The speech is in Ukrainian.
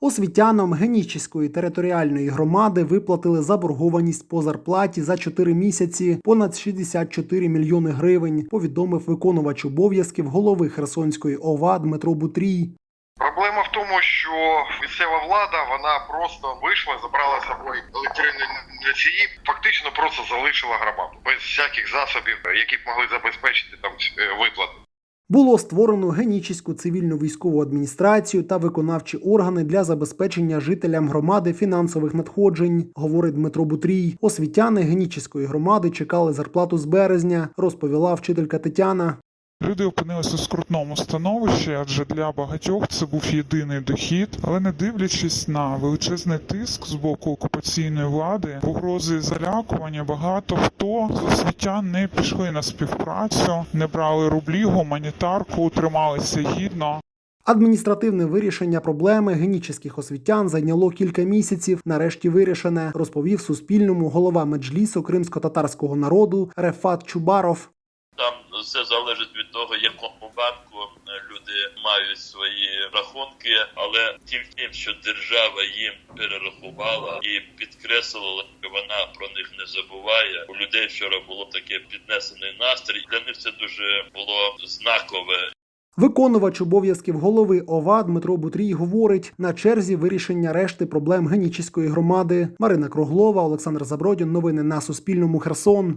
Освітянам Генічіської територіальної громади виплатили заборгованість по зарплаті за 4 місяці понад 64 мільйони гривень, повідомив виконувач обов'язків голови Херсонської ОВА Дмитро Бутрій. Проблема в тому, що місцева влада вона просто вийшла, забрала з собою електронні носії, фактично просто залишила громаду без всяких засобів, які б могли забезпечити там е, виплати. Було створено Генічіську цивільну військову адміністрацію та виконавчі органи для забезпечення жителям громади фінансових надходжень, говорить Дмитро Бутрій. Освітяни Генічіської громади чекали зарплату з березня, розповіла вчителька Тетяна. Люди опинилися у скрутному становищі, адже для багатьох це був єдиний дохід. Але не дивлячись на величезний тиск з боку окупаційної влади, погрози залякування, багато хто з освітян не пішли на співпрацю, не брали рублі, гуманітарку, трималися гідно. Адміністративне вирішення проблеми генічіських освітян зайняло кілька місяців. Нарешті вирішене, розповів Суспільному голова меджлісу кримсько-татарського народу Рефат Чубаров. Все залежить від того, якому банку е, люди мають свої рахунки, але тільки що держава їм перерахувала і підкреслила, що вона про них не забуває. У людей вчора було таке піднесений настрій. Для них це дуже було знакове. Виконувач обов'язків голови ОВА Дмитро Бутрій говорить на черзі вирішення решти проблем генічіської громади. Марина Круглова, Олександр Забродін. Новини на Суспільному. Херсон.